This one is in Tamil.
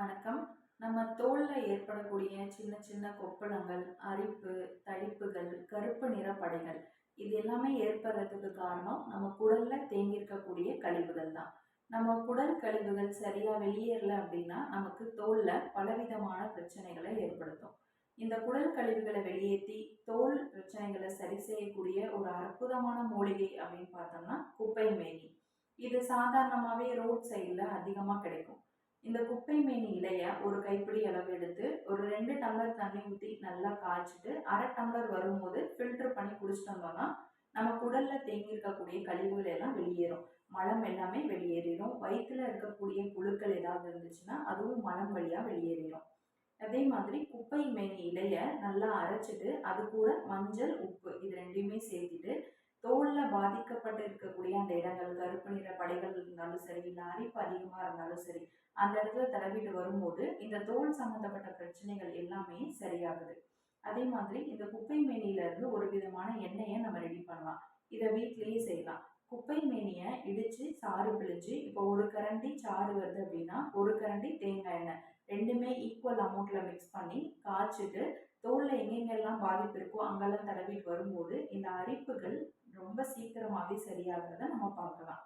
வணக்கம். நம்ம தோல்ல ஏற்படக்கூடிய சின்ன சின்ன கொப்பளங்கள் அரிப்பு தடிப்புகள் கருப்பு நிற படைகள் இது எல்லாமே ஏற்படுறதுக்கு காரணம் நம்ம குடல்ல தேங்கியிருக்கக்கூடிய கழிவுகள் தான். நம்ம குடல் கழிவுகள் சரியா வெளியேறல அப்படின்னா நமக்கு தோல்ல பலவிதமான பிரச்சனைகளை ஏற்படுத்தும். இந்த குடல் கழிவுகளை வெளியேற்றி தோல் பிரச்சனைகளை சரி செய்யக்கூடிய ஒரு அற்புதமான மூலிகை அப்படின்னு பார்த்தோம்னா குப்பை மேனி இது சாதாரணமாகவே ரோட் சைடில் அதிகமாக கிடைக்கும். இந்த குப்பை மீன் இலைய ஒரு கைப்பிடி அளவு எடுத்து ஒரு ரெண்டு டம்ளர் தண்ணி ஊற்றி நல்லா காய்ச்சிட்டு அரை டம்ளர் வரும்போது ஃபில்டர் பண்ணி குடிச்சிட்டோம்னா நம்ம குடல்ல தேங்கி இருக்கக்கூடிய கழிவுகள் எல்லாம் வெளியேறும். மலம் எல்லாமே வெளியேறிடும். வயிற்றுல இருக்கக்கூடிய புழுக்கள் ஏதாவது இருந்துச்சுன்னா அதுவும் மலம் வழியாக வெளியேறிடும். அதே மாதிரி குப்பை மேனி இலைய நல்லா அரைச்சிட்டு அது கூட மஞ்சள் உப்பு இது ரெண்டையுமே சேர்த்துட்டு தோல்ல பாதிக்கப்பட்டு இருக்கக்கூடிய அந்த இடங்கள் கருப்பு நிற படைகள் இருந்தாலும் சரி இல்லை அரிப்பு அதிகமாக இருந்தாலும் சரி அந்த இடத்துல தடவிட்டு வரும்போது இந்த தோல் சம்மந்தப்பட்ட பிரச்சனைகள் எல்லாமே சரியாகுது. அதே மாதிரி இந்த குப்பை மேனியில இருந்து ஒரு விதமான எண்ணெயை நம்ம ரெடி பண்ணலாம். இதை வீட்லயே செய்யலாம். குப்பை மேனியை இடிச்சு சாறு பிழிஞ்சு இப்போ ஒரு கரண்டி சாறு வருது அப்படின்னா ஒரு கரண்டி தேங்காய் எண்ணெய். ரெண்டுமே ஈக்குவல் அமௌண்ட்டில் மிக்ஸ் பண்ணி காய்ச்சிட்டு தோலில் எங்கெங்கெல்லாம் பாதிப்பு இருக்கோ அங்கெல்லாம் தடவிட்டு வரும்போது இந்த அரிப்புகள் ரொம்ப சீக்கிரமாகவே சரியாகிறத நம்ம பார்க்கலாம்.